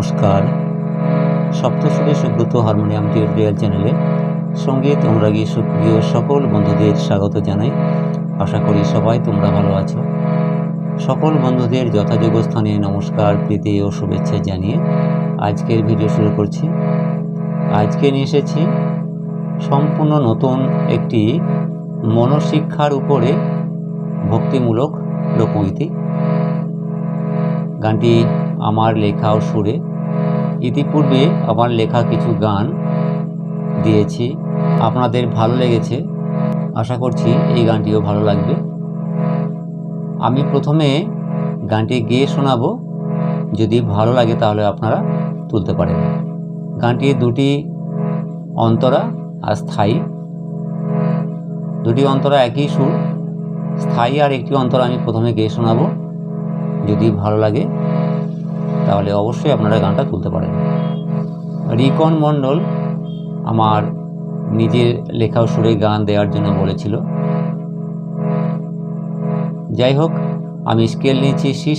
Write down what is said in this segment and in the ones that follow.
নমস্কার। সপ্তস্বরে Subrata harmonium tutorial চ্যানেলে সংগীত অনুরাগী সুপ্রিয় সকল বন্ধুদের স্বাগত জানাই। আশা করি সবাই তোমরা ভালো আছো। সকল বন্ধুদের যথাযোগ্য স্থানে নমস্কার, প্রীতি ও শুভেচ্ছা জানিয়ে আজকের ভিডিও শুরু করছি। আজকে নিয়ে এসেছি সম্পূর্ণ নতুন একটি মনশিক্ষার উপরে ভক্তিমূলক লোকগীতি। গানটি আমার লেখা ও সুরে ইতিপূর্বে আমার লেখা কিছু গান দিয়েছি। আপনাদের ভালো লেগেছে, আশা করছি এই গানটিও ভালো লাগবে। আমি প্রথমে গানটি গেয়ে শোনাবো। যদি ভালো লাগে তাহলে আপনারা তুলতে পারেন। গানটি দুটি অন্তরা আর স্থায়ী। দুটি অন্তরা একই সুর, স্থায়ী আর একটি অন্তরা আমি প্রথমে গেয়ে শোনাবো। যদি ভালো লাগে তাহলে অবশ্যই আপনারা গানটা তুলতে পারেন। রিকন মণ্ডল আমার নিজের লেখা সুরে গান দেওয়ার জন্য বলেছিল। যাই হোক, আমি স্কেল নিয়েছি সি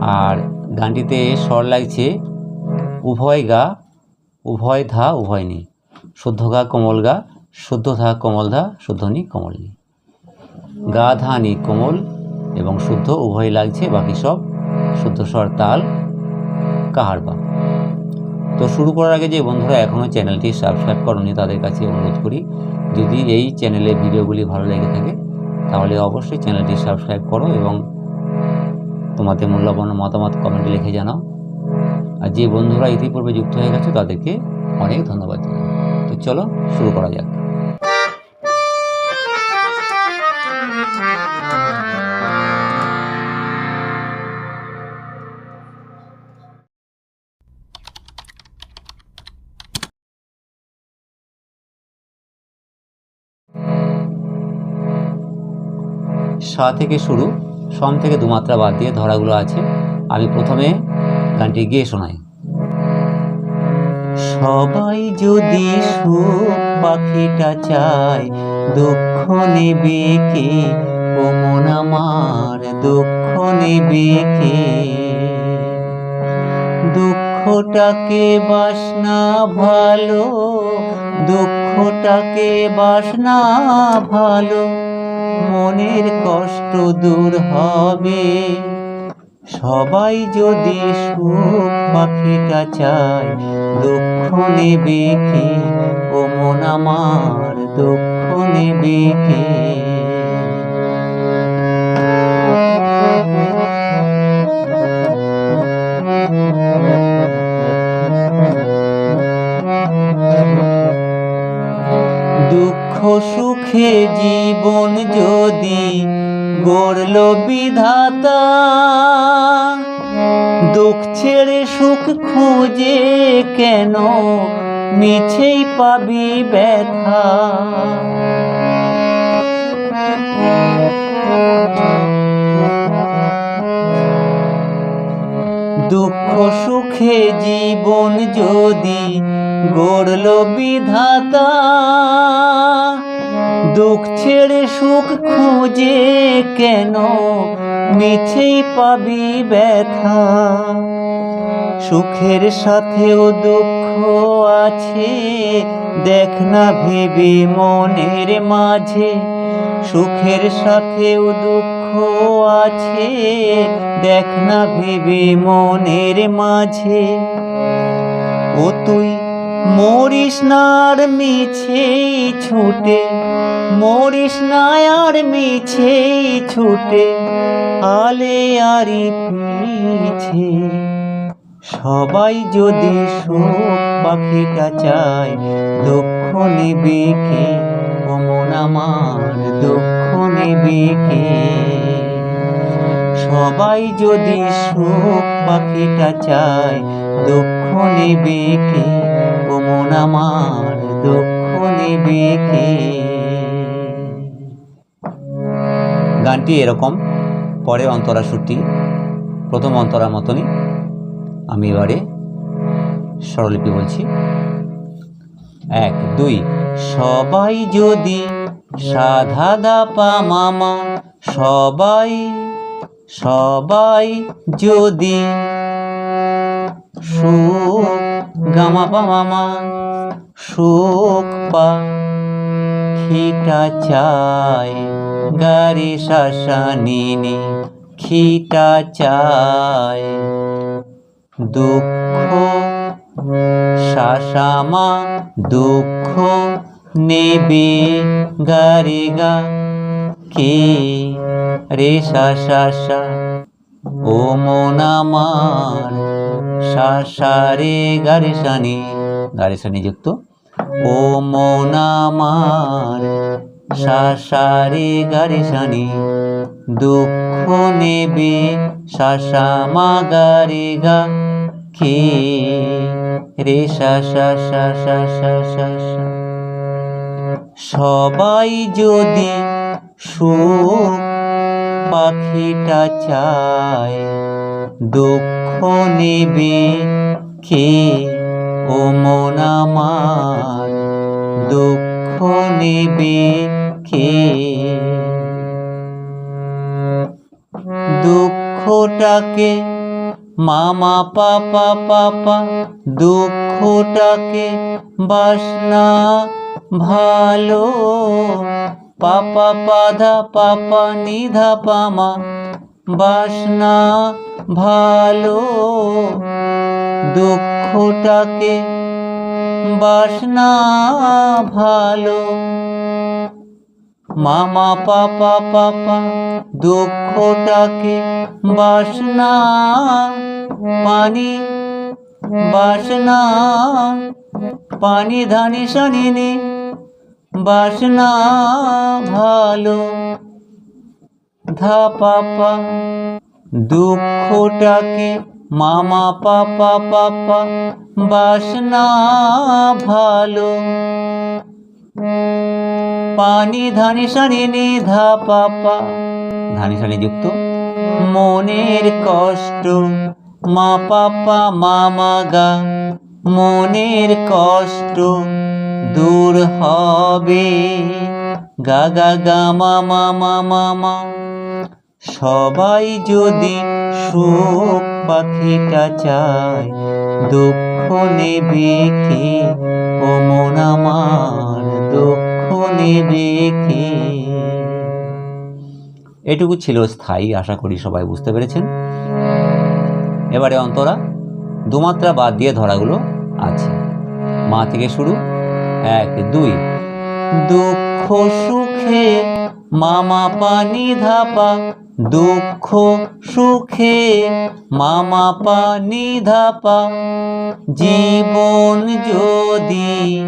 আর গানটিতে স্বর লাগছে, উভয় গা, উভয় ধা, উভয় নি। শুদ্ধ গা, কোমল গা, শুদ্ধ ধা, কোমল ধা, শুদ্ধ নি, কমল নি। গা, ধা, নি, কোমল এবং শুদ্ধ উভয় লাগছে, বাকি সব শুদ্ধ স্বর তাল কাহারবা তো শুরু করার আগে যে বন্ধুরা এখনও চ্যানেলটি সাবস্ক্রাইব করনি, তাদের কাছে অনুরোধ করি, যদি এই চ্যানেলে ভিডিওগুলি ভালো লেগে থাকে, তাহলে অবশ্যই চ্যানেলটি সাবস্ক্রাইব করো এবং তোমাদের মূল্যবান মতামত কমেন্টে লিখে জানাও। আর যে বন্ধুরা ইতিপূর্বে যুক্ত হয়ে গেছে, তাদেরকে অনেক ধন্যবাদ জানাই। তো চলো শুরু করা যাক। সা থেকে শুরু, সম থেকে দু মাত্রা বাদ দিয়ে ধরাগুলো আছে। আমি প্রথমে গানটি গিয়ে শোনাই। সবাই যদি সুখ পাখিটা চায়, দুঃখ নেবে কে? ও মন আমার দুঃখ নেবে কে? দুঃখটাকে বাসনা ভালো, দুঃখটাকে বাসনা ভালো। মনের কষ্ট দূর হবে। সবাই যদি সুখ পাখিটা চায়, দুঃখ নেবে কে? ও মন আমার দুঃখ নেবে কে? সুখে জীবন যদি গড়ল বিধাতা, দুঃখ ছেড়ে সুখ খুঁজে কেন? মিছেই পাবি ব্যথা। দুঃখ সুখে জীবন যদি গড়ল বিধাতা দুঃখ ছেড়ে সুখ খুঁজে কেন? মিছেই পাবি ব্যথা। সুখের সাথেও দুঃখ আছে, দেখ না ভেবে মনের মাঝে। সুখের সাথেও দুঃখ আছে, দেখ না ভেবে মনের মাঝে। ও তুই মরিস নার মিছে ছুটে, মরিস নায়ার মিছে ছুটে, আলে আরি পিছে সবাই যদি সুখ পাখিটা চায় দুঃখ নেবে কে? ও মন আমার দুঃখ নেবে কে? সবাই যদি সুখ পাখিটা চায় দুঃখ নেবে কে? মন আমার দুঃখ নেবে কে? গানটি এরকম, পরে অন্তরা সুরটি, প্রথম অন্তরার মতনই আমি এবারে স্বরলিপি বলছি। এক, দুই, সবাই যদি সাধা দা পা মামা, সবাই সবাই যদি সুখ গামা পা মামা সুখ পা খিটা চাই গারি শাসা নিনি খিটা চাই দুঃখ শাসামা দুঃখ নেবে গারে গা কে রে সা ও মন আমার, সাসারে গারিসানি গারিসানি যুক্ত। ও মন আমার, সাসারে গারিসানি দুঃখ নেবে শাসা মা গারে গা কে? রে সবাই যদি সুখ পাখিটা চায়, দুঃখ নেবে কে? ও মন আমার, দুঃখ নেবে কে? দুঃখটাকে মামা, পাপা পাপা, দুঃখটাকে বাসনা ভালো পাপা পাধা পাপা নিধা পামা বাসনা ভালো, দুঃখটাকে বাসনা ভালো। মামা পাপা পাপা দুঃখটাকে বাসনা পানি। বাসনা পানি ধানি শনিনি বাসনা ভালো ধা পাপা দুঃখটাকে মামা পাপা পাপা, বাসনা ভালো। পানি ধানি সানি নি ধা পাপা ধানি সানি যুক্ত? মনের কষ্ট, মা পাপা মামা গা। মনের কষ্ট দূর হবে। গা গা গা মামা মামা মা। সবাই যদি সুখ পাখিটা চায়, দুঃখ নেবে কে? ও মন আমার, দুঃখ নেবে কে? এটুকু ছিল স্থায়ী, আশা করি সবাই বুঝতে পেরেছেন। এবারে অন্তরা, দুমাত্রা বাদ দিয়ে ধরাগুলো আছে। মা থেকে শুরু এক, দুই। দুঃখ সুখে মামা পানি ধাপা, দুঃখ সুখে মামা পানি ধাপা। জীবন যদি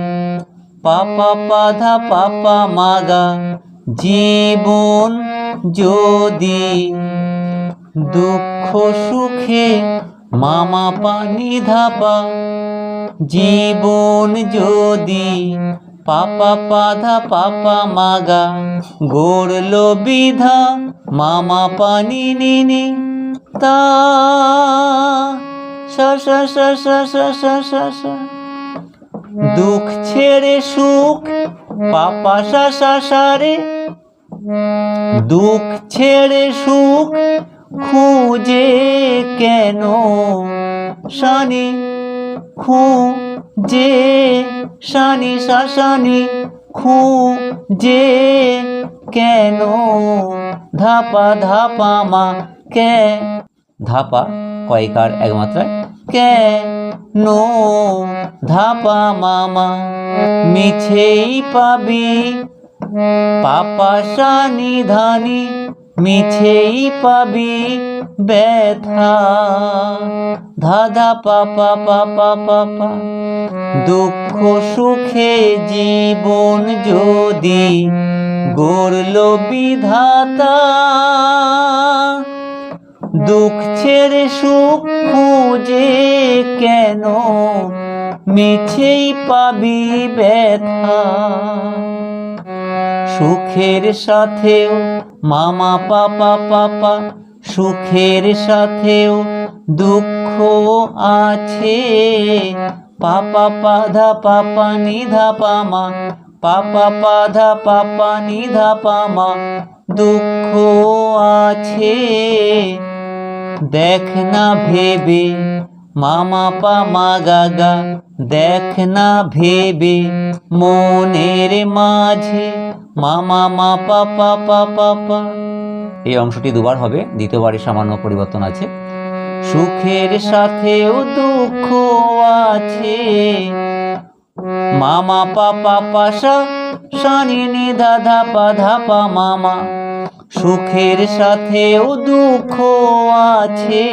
পাপা পাধা পাপা মাগা, জীবন যদি দুঃখ সুখে মামা পানি ধাপা। জীবন যদি পাপা পাধা পাপা মাগা, গড়লো বিধা, মামা পানি নিনি। তা দুঃখ ছেড়ে সুখ, পাপা শাসা সারে দুঃখ ছেড়ে সুখ খুঁজে কেন? শানি খুঁজে শানি শাসানি খুঁজে কেন? ধাপা ধাপা মা কে? ধাপা কয়কার একমাত্রায় কে নো? ধাপা মামা মিছেই পাবি পাপা শানি ধানি মিছেই পাবি ব্যথা। ধাধা পাপা পাপা পাপা দুঃখ সুখে জীবন যদি গড়ল বিধাতা দুঃখ ছেড়ে সুখ খুঁজে কেন? মিছেই পাবি ব্যথা। সুখের সাথেও মামা, পাপা পাপা, সুখের সাথেও দুঃখ আছে। পাপা, পাধা, পাপা, নিধা, পামা। পাপা, পাধা, পাপা, নিধা, পামা। দুঃখ আছে। দেখ না ভেবে, মামা পা মা গা গা দেখ না ভেবে, মনের মাঝে মামা মা মা, পা পা পা পা পা। এই অংশটি দুবার হবে দ্বিতীয়বারে সামান্য পরিবর্তন আছে। সুখের সাথেও দুঃখ আছে। মামা পাপা পাশা সানি নি দাধা পা ধাপা মামা সুখের সাথেও দুঃখ আছে।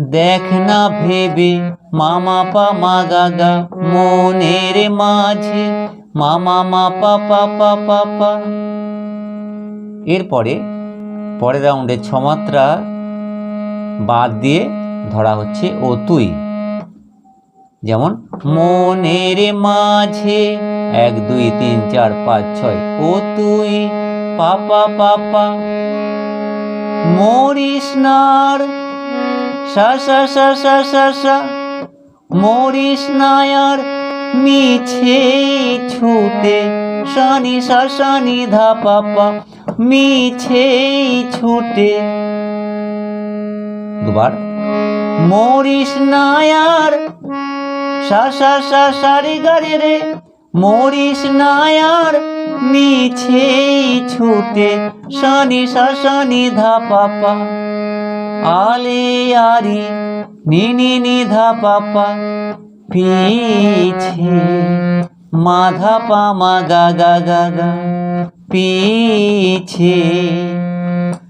দেখ না ভেবে মামা পা, মা গাগা মনের মাঝে মামা, মা, পা পা পা পা পা। এরপরে পরের রাউন্ডে ছমাত্রা বাদ দিয়ে ধরা হচ্ছে ও তুই। যেমন, মনের মাঝে এক, দুই, তিন, চার, পাঁচ, ছয়, ও তুই পাপা পাপা মরিস নার সা সা সা সা সা সা। মরিস নায়ার মিছে ছুতে শনি শাসনি ধা পাপা মিছে ছুটে। দুবার। মরিস নায়ার শাসা শাসারি গাড়ি রে। মরিস নায়ার মিছে ছুটে শনি শাসনি ধা পাপা আলে আরি, নিনি নিধা পাপা পিছে মাধা পা মা গা গা গা গা পিছে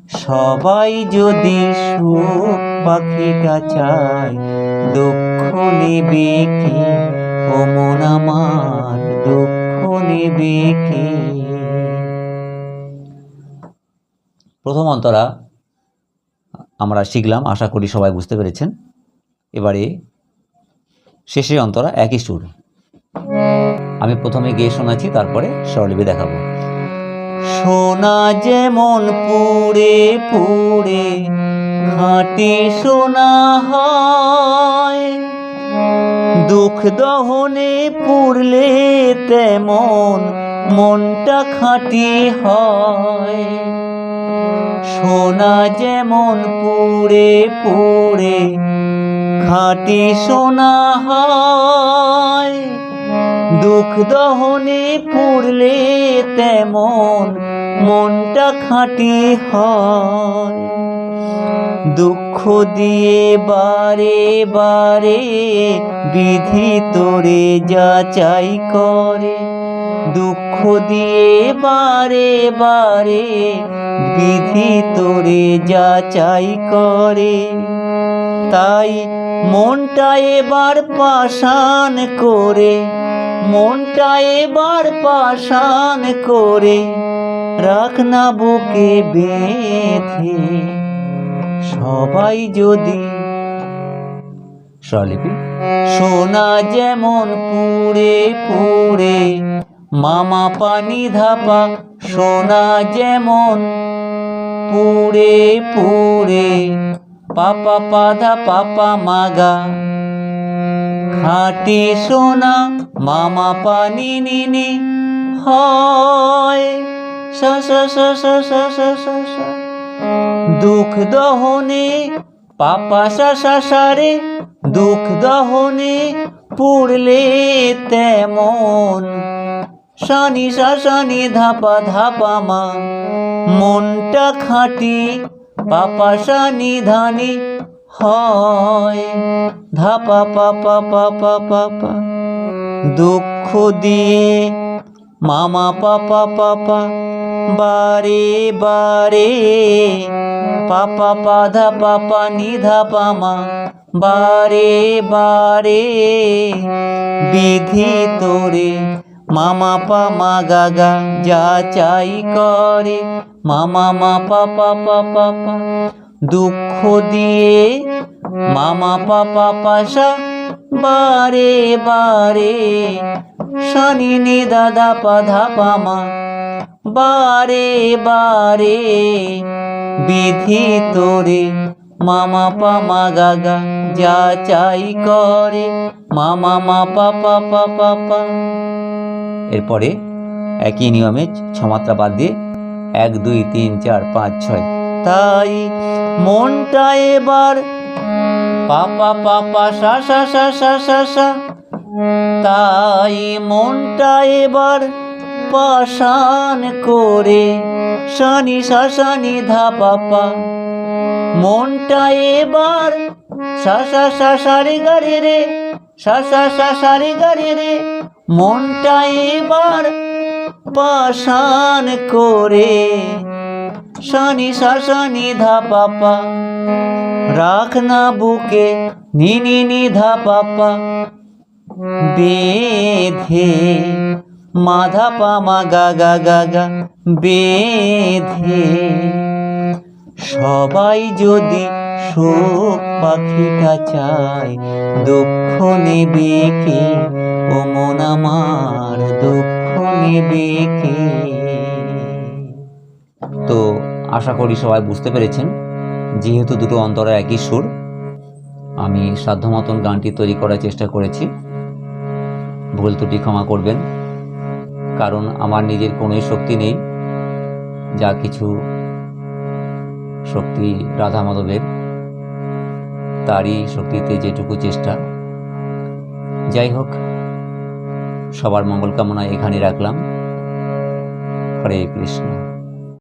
সবাই যদি সুখ পাখিটা চায় দুঃখ কে? ও মন আমার দুঃখ নেবে কে? প্রথম অন্তরা আমরা শিখলাম, আশা করি সবাই বুঝতে পেরেছেন। এবারে শেষের অন্তরা একই সুর। আমি প্রথমে গিয়ে শোনাচ্ছি, তারপরে স্বরলিপি দেখাবো। সোনা যেমন পুড়ে পুড়ে, খাঁটি সোনা হয়। দুঃখ দহনে পুড়লে তেমন মনটা খাঁটি হয়। সোনা যেমন পুড়ে পুড়ে খাঁটি সোনা হয়। দুঃখ দহনে পুড়লে তেমন মনটা খাঁটি হয়। দুঃখ দিয়ে বারে বারে বিধি তোরে যাচাই করে। দুঃখ দিয়ে বারে বারে বিধি তোরে যাচাই করে। তাই মনটা এবার পাষাণ করে, মনটা এবার পাষাণ করে, রাখ না বুকে বেঁধে। সবাই যদি স্বরলিপি, সোনা যেমন পুড়ে পুড়ে, মামা পানি ধাপা, সোনা যেমন পুড়ে পুড়ে পাপা পাদা পাপা মাগা। খাটি সোনা মামা পানি নিনি। হয় দুঃখ দহনে পাপা শাসা সারে দুঃখ দহনে পুড়লে তেমন। শনি শাসানি ধাপা ধাপা মা। মনটা খাটি পাপা শানি ধানি হয়। ধাপা পাপা পাপা পাপা দুঃখ দিয়ে মামা পাপা পাপা বারে বারে পাপা পাধা পাপা নিধা পামা বারে বারে বিধি তোরে মামা পা মা যা চাই করে। মামা, মা পা পা পা পা পা, দুঃখ দিয়ে। মামা পা পা পাশা বারে বারে। শনি নি দাদা পাধা পামা বারে বারে। বিধি তোরে মামা পা মা গাগা যা চাই করে। মামা মা পা পা পা পা পা। এরপরে একই নিয়মে ছমাত্রা বাদ দিয়ে এক, দুই, তিন, চার, পাঁচ, ছয়। তাই মনটা এবার পাপা পাপা সা সা সা সা সা সা। তাই মনটা এবার পাশান করে শনি শাসানি ধা পাপা মনটা এবার সা সা সা, সারে গারে রে, সা সা সা, সারে রে। মনটা এবার পাশান করে, শনি শাসানি ধা পাপা রাখ না বুকে, নি নি নি, ধা পাপা বেধে মাধা পামা গা গা গা গা। বেধে সবাই যদি শোক পাখিটা চায়, দুঃখ নেবে কে? ও মন আমার দুঃখ নেবে কে? তো আশা করি সবাই বুঝতে পেরেছেন, যেহেতু দুটো অন্তরের একই সুর, আমি সাধ্য মতন গানটি তৈরি করার চেষ্টা করেছি। ভুল ত্রুটি ক্ষমা করবেন, কারণ আমার নিজের কোনোই শক্তি নেই, যা কিছু শক্তি রাধা মাধবের। তারই শক্তিতে যেটুকু চেষ্টা। যাই হোক, সবার মঙ্গল কামনা এখানে রাখলাম। হরে কৃষ্ণ।